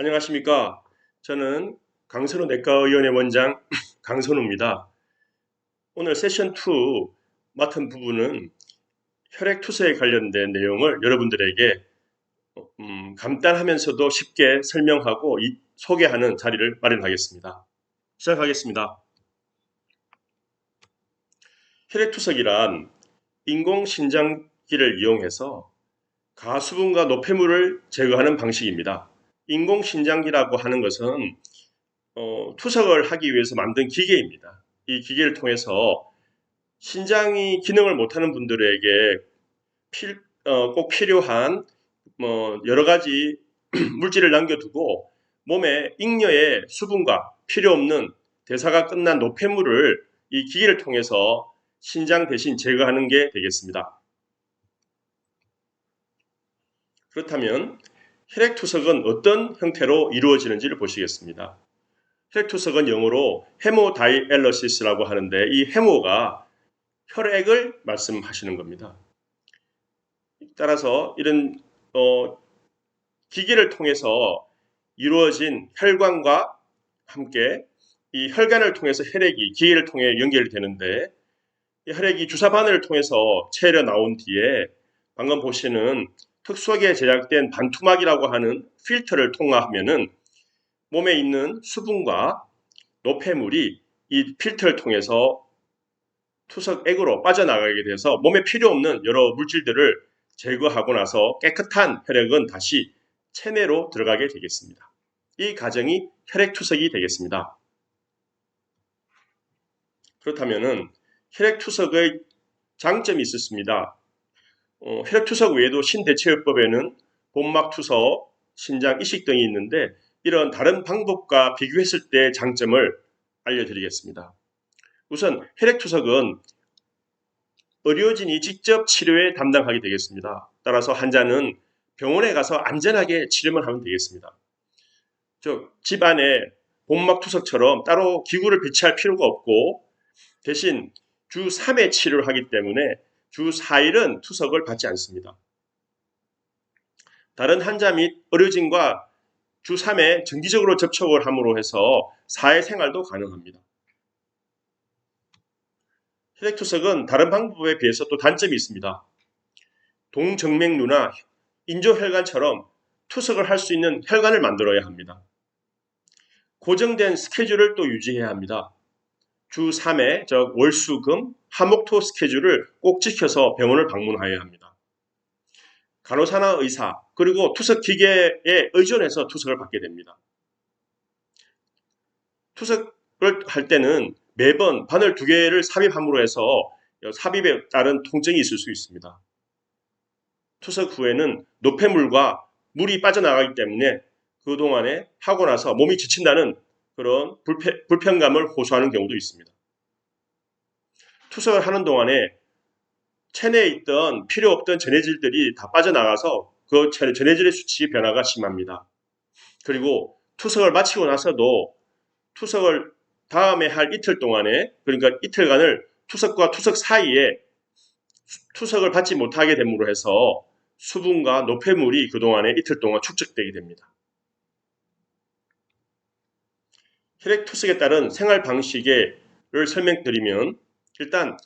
안녕하십니까. 저는 강선우 내과의원의 원장 강선우입니다. 오늘 세션 2 맡은 부분은 혈액투석에 관련된 내용을 여러분들에게 음, 간단하면서도 쉽게 설명하고 이- 소개하는 자리를 마련하겠습니다. 시작하겠습니다. 혈액투석이란 인공신장기를 이용해서 가수분과 노폐물을 제거하는 방식입니다. 인공신장기라고 하는 것은 어, 투석을 하기 위해서 만든 기계입니다. 이 기계를 통해서 신장이 기능을 못하는 분들에게 필- 어, 꼭 필요한 뭐 여러 가지 물질을 남겨두고 몸에 잉여의 수분과 필요 없는 대사가 끝난 노폐물을 이 기계를 통해서 신장 대신 제거하는 게 되겠습니다. 그렇다면 혈액투석은 어떤 형태로 이루어지는지를 보시겠습니다. 혈액투석은 영어로 헤모다이앨러시스라고 하는데 이 헤모가 혈액을 말씀하시는 겁니다. 따라서 이런 어, 기계를 통해서 이루어진 혈관과 함께 이 혈관을 통해서 혈액이 기계를 통해 연결되는데 이 혈액이 주사 바늘을 통해서 채려 나온 뒤에 방금 보시는 특수하게 제작된 반투막이라고 하는 필터를 통과하면은 몸에 있는 수분과 노폐물이 이 필터를 통해서 투석액으로 빠져나가게 돼서 몸에 필요 없는 여러 물질들을 제거하고 나서 깨끗한 혈액은 다시 체내로 들어가게 되겠습니다. 이 과정이 혈액투석이 되겠습니다. 그렇다면은 혈액투석의 장점이 있었습니다. 어, 혈액투석 외에도 신대체요법에는 본막투석, 신장 이식 등이 있는데 이런 다른 방법과 비교했을 때 장점을 알려드리겠습니다. 우선 혈액투석은 의료진이 직접 치료에 담당하게 되겠습니다. 따라서 환자는 병원에 가서 안전하게 치료만 하면 되겠습니다. 즉, 집 안에 본막투석처럼 따로 기구를 배치할 필요가 없고 대신 주 3회 치료를 하기 때문에 주 4일은 투석을 받지 않습니다. 다른 환자 및 의료진과 주 3회 정기적으로 접촉을 함으로 해서 사회 생활도 가능합니다. 혈액투석은 다른 방법에 비해서 또 단점이 있습니다. 동정맥류나 인조혈관처럼 투석을 할 수 있는 혈관을 만들어야 합니다. 고정된 스케줄을 또 유지해야 합니다. 주 3회, 즉 월수금, 화목토 스케줄을 꼭 지켜서 병원을 방문해야 합니다. 간호사나 의사, 그리고 투석 기계에 의존해서 투석을 받게 됩니다. 투석을 할 때는 매번 바늘 두 개를 삽입함으로 해서 삽입에 따른 통증이 있을 수 있습니다. 투석 후에는 노폐물과 물이 빠져나가기 때문에 그동안에 하고 나서 몸이 지친다는 그런 불편, 불편감을 호소하는 경우도 있습니다. 투석을 하는 동안에 체내에 있던 필요 없던 전해질들이 다 빠져나가서 그 전해질의 수치 변화가 심합니다. 그리고 투석을 마치고 나서도 투석을 다음에 할 이틀 동안에 그러니까 이틀간을 투석과 투석 사이에 투석을 받지 못하게 됨으로 해서 수분과 노폐물이 그동안에 이틀 동안 축적되게 됩니다. 혈액 투석에 따른 생활 방식을 설명드리면 일단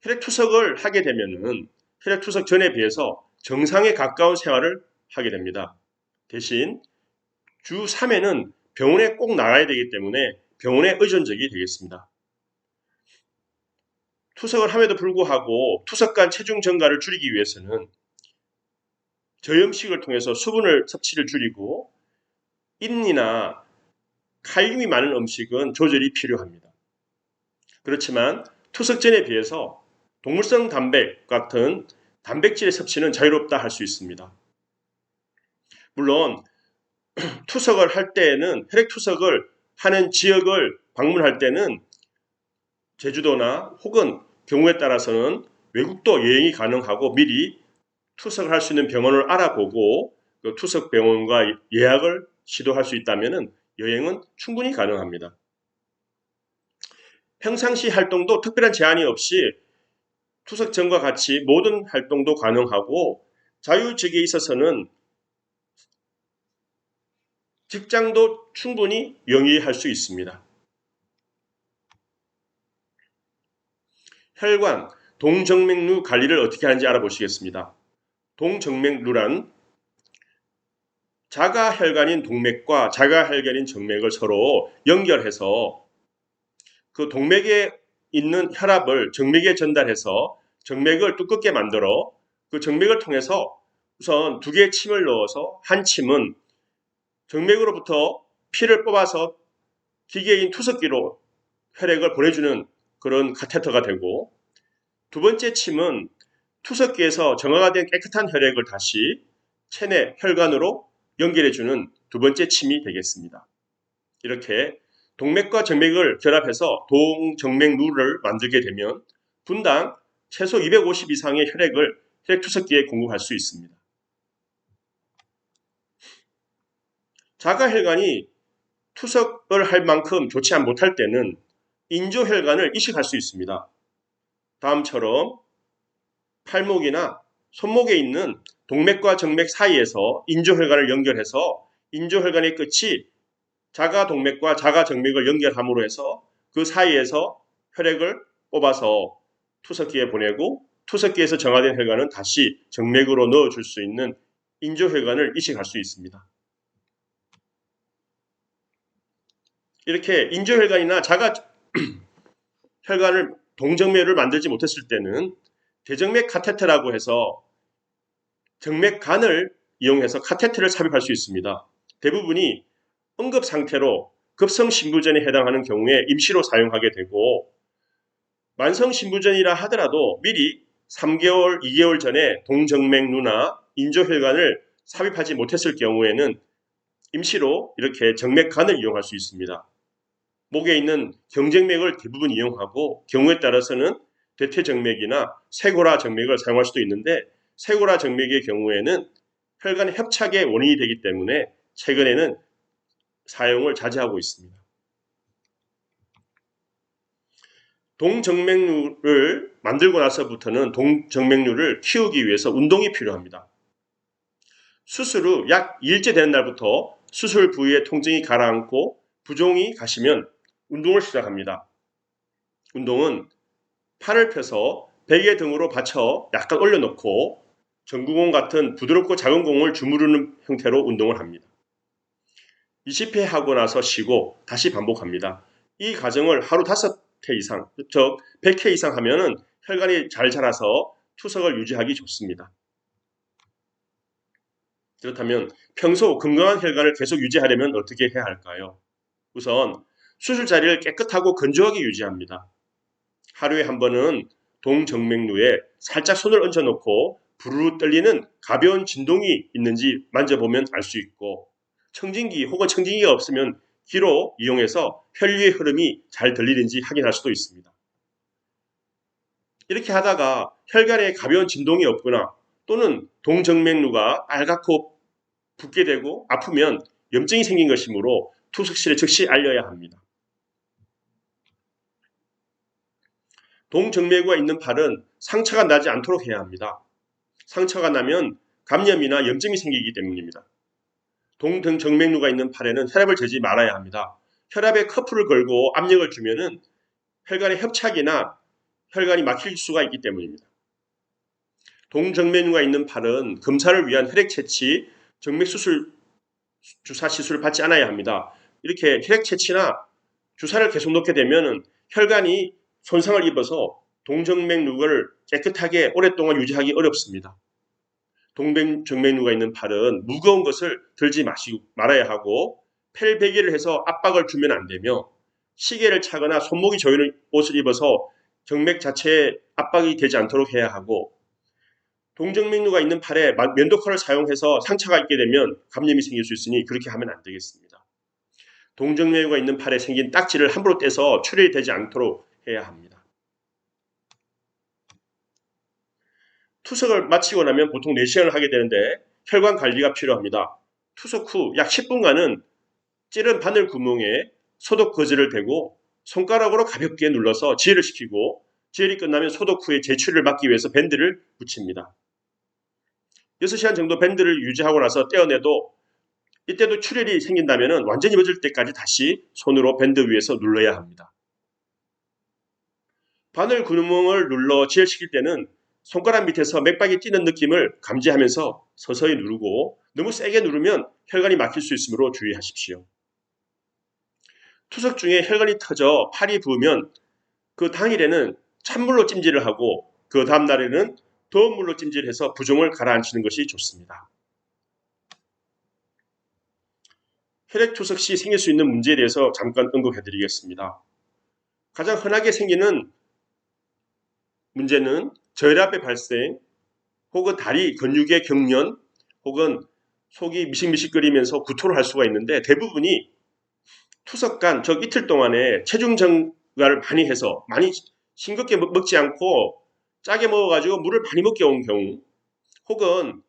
혈액 투석을 하게 되면은 혈액 투석 전에 비해서 정상에 가까운 생활을 하게 됩니다. 대신 주 3회는 병원에 꼭 나가야 되기 때문에 병원에 의존적이 되겠습니다. 투석을 함에도 불구하고 투석 간 체중 증가를 줄이기 위해서는 저염식을 통해서 수분을 섭취를 줄이고 인이나 칼륨이 많은 음식은 조절이 필요합니다. 그렇지만 투석 전에 비해서 동물성 단백 같은 단백질의 섭취는 자유롭다 할 수 있습니다. 물론 투석을 할 때에는 혈액 투석을 하는 지역을 방문할 때는 제주도나 혹은 경우에 따라서는 외국도 여행이 가능하고 미리 투석을 할 수 있는 병원을 알아보고 그 투석 병원과 예약을 시도할 수 있다면 여행은 충분히 가능합니다. 평상시 활동도 특별한 제한이 없이 투석 전과 같이 모든 활동도 가능하고 자유직에 있어서는 직장도 충분히 영위할 수 있습니다. 혈관, 동정맥류 관리를 어떻게 하는지 알아보시겠습니다. 동정맥류란 자가혈관인 동맥과 자가혈관인 정맥을 서로 연결해서 그 동맥에 있는 혈압을 정맥에 전달해서 정맥을 두껍게 만들어 그 정맥을 통해서 우선 두 개의 침을 넣어서 한 침은 정맥으로부터 피를 뽑아서 기계인 투석기로 혈액을 보내주는 그런 카테터가 되고 두 번째 침은 투석기에서 정화가 된 깨끗한 혈액을 다시 체내 혈관으로 연결해주는 두 번째 침이 되겠습니다. 이렇게 동맥과 정맥을 결합해서 동정맥루를 만들게 되면 분당 최소 250 이상의 혈액을 혈액투석기에 공급할 수 있습니다. 자가혈관이 투석을 할 만큼 좋지 못할 때는 인조혈관을 이식할 수 있습니다. 다음처럼 팔목이나 손목에 있는 동맥과 정맥 사이에서 인조혈관을 연결해서 인조혈관의 끝이 자가 동맥과 자가 정맥을 연결함으로 해서 그 사이에서 혈액을 뽑아서 투석기에 보내고 투석기에서 정화된 혈관은 다시 정맥으로 넣어줄 수 있는 인조혈관을 이식할 수 있습니다. 이렇게 인조혈관이나 자가 혈관을 동정맥을 만들지 못했을 때는 대정맥 카테테라고 해서 정맥간을 이용해서 카테테를 삽입할 수 있습니다. 대부분이 응급 상태로 급성 신부전에 해당하는 경우에 임시로 사용하게 되고 만성 신부전이라 하더라도 미리 3개월, 2개월 전에 동정맥류나 인조혈관을 삽입하지 못했을 경우에는 임시로 이렇게 정맥간을 이용할 수 있습니다. 목에 있는 경쟁맥을 대부분 이용하고 경우에 따라서는 대퇴정맥이나 세고라 정맥을 사용할 수도 있는데 세고라 정맥의 경우에는 혈관 협착의 원인이 되기 때문에 최근에는 사용을 자제하고 있습니다. 동정맥류를 만들고 나서부터는 동정맥류를 키우기 위해서 운동이 필요합니다. 수술 후 약 2일째 되는 날부터 수술 부위의 통증이 가라앉고 부종이 가시면 운동을 시작합니다. 운동은 팔을 펴서 베개 등으로 받쳐 약간 올려놓고 전구공 같은 부드럽고 작은 공을 주무르는 형태로 운동을 합니다. 20회 하고 나서 쉬고 다시 반복합니다. 이 과정을 하루 5회 이상, 즉 100회 이상 하면은 혈관이 잘 자라서 투석을 유지하기 좋습니다. 그렇다면 평소 건강한 혈관을 계속 유지하려면 어떻게 해야 할까요? 우선 수술 자리를 깨끗하고 건조하게 유지합니다. 하루에 한 번은 동정맥류에 살짝 손을 얹어 놓고 부르르 떨리는 가벼운 진동이 있는지 만져보면 알 수 있고 청진기 혹은 청진기가 없으면 기로 이용해서 혈류의 흐름이 잘 들리는지 확인할 수도 있습니다. 이렇게 하다가 혈관에 가벼운 진동이 없거나 또는 동정맥류가 빨갛고 붓게 되고 아프면 염증이 생긴 것이므로 투석실에 즉시 알려야 합니다. 동정맥류가 있는 팔은 상처가 나지 않도록 해야 합니다. 상처가 나면 감염이나 염증이 생기기 때문입니다. 동정맥류가 있는 팔에는 혈압을 재지 말아야 합니다. 혈압에 커프를 걸고 압력을 주면은 혈관의 협착이나 혈관이 막힐 수가 있기 때문입니다. 동정맥류가 있는 팔은 검사를 위한 혈액 채취, 정맥 수술, 주사 시술을 받지 않아야 합니다. 이렇게 혈액 채취나 주사를 계속 놓게 되면 혈관이 손상을 입어서 동정맥류를 깨끗하게 오랫동안 유지하기 어렵습니다. 동정맥류가 있는 팔은 무거운 것을 들지 마시고 말아야 하고 펠베개를 해서 압박을 주면 안 되며 시계를 차거나 손목이 조이는 옷을 입어서 정맥 자체에 압박이 되지 않도록 해야 하고 동정맥류가 있는 팔에 면도칼을 사용해서 상처가 있게 되면 감염이 생길 수 있으니 그렇게 하면 안 되겠습니다. 동정맥류가 있는 팔에 생긴 딱지를 함부로 떼서 출혈이 되지 않도록 해야 합니다. 투석을 마치고 나면 보통 4시간을 하게 되는데 혈관 관리가 필요합니다. 투석 후 약 10분간은 찌른 바늘 구멍에 소독 거즈를 대고 손가락으로 가볍게 눌러서 지혈을 시키고 지혈이 끝나면 소독 후에 제출을 막기 위해서 밴드를 붙입니다. 6시간 정도 밴드를 유지하고 나서 떼어내도 이때도 출혈이 생긴다면 완전히 멎을 때까지 다시 손으로 밴드 위에서 눌러야 합니다. 바늘 구멍을 눌러 지혈시킬 때는 손가락 밑에서 맥박이 뛰는 느낌을 감지하면서 서서히 누르고 너무 세게 누르면 혈관이 막힐 수 있으므로 주의하십시오. 투석 중에 혈관이 터져 팔이 부으면 그 당일에는 찬물로 찜질을 하고 그 다음날에는 더운 물로 찜질해서 부종을 가라앉히는 것이 좋습니다. 혈액 투석 시 생길 수 있는 문제에 대해서 잠깐 언급해 드리겠습니다. 가장 흔하게 생기는 문제는 저혈압의 발생 혹은 다리 근육의 경련 혹은 속이 미식미식거리면서 구토를 할 수가 있는데 대부분이 투석간 즉 이틀 동안에 체중 증가를 많이 해서 많이 싱겁게 먹- 먹지 않고 짜게 먹어가지고 물을 많이 먹게 온 경우 혹은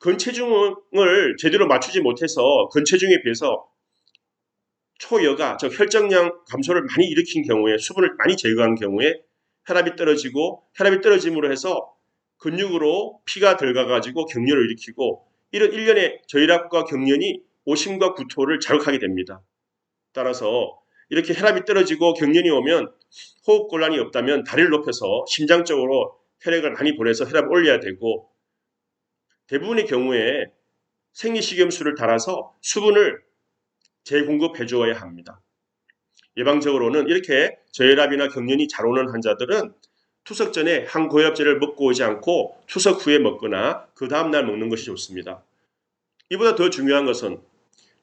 근체중을 제대로 맞추지 못해서 근체중에 비해서 초여가 즉 혈정량 감소를 많이 일으킨 경우에 수분을 많이 제거한 경우에 혈압이 떨어지고 혈압이 떨어짐으로 해서 근육으로 피가 들어가가지고 경련을 일으키고 이런 일련의 저혈압과 경련이 오심과 구토를 자극하게 됩니다. 따라서 이렇게 혈압이 떨어지고 경련이 오면 호흡 곤란이 없다면 다리를 높여서 심장 쪽으로 혈액을 많이 보내서 혈압을 올려야 되고 대부분의 경우에 생리식염수를 달아서 수분을 재공급해 주어야 합니다. 예방적으로는 이렇게 저혈압이나 경련이 잘 오는 환자들은 투석 전에 항고혈압제를 먹고 오지 않고 투석 후에 먹거나 그 다음날 먹는 것이 좋습니다. 이보다 더 중요한 것은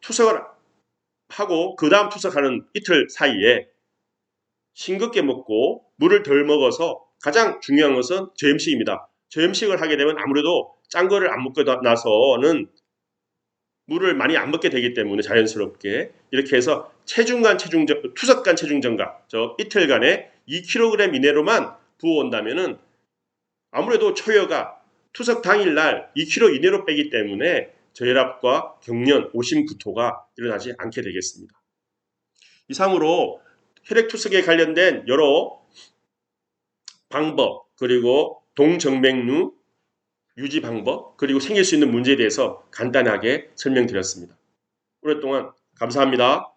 투석을 하고 그 다음 투석하는 이틀 사이에 싱겁게 먹고 물을 덜 먹어서 가장 중요한 것은 저염식입니다. 저염식을 하게 되면 아무래도 짠 거를 안 먹고 나서는 물을 많이 안 먹게 되기 때문에 자연스럽게 이렇게 해서 체중간 체중 정 투석간 체중 증가 저 이틀간에 2kg 이내로만 부어온다면은 아무래도 초여가 투석 당일 날 2kg 이내로 빼기 때문에 저혈압과 경련, 오심, 구토가 일어나지 않게 되겠습니다. 이상으로 혈액 투석에 관련된 여러 방법 그리고 동정맥류 유지 방법 그리고 생길 수 있는 문제에 대해서 간단하게 설명드렸습니다. 오랫동안 감사합니다.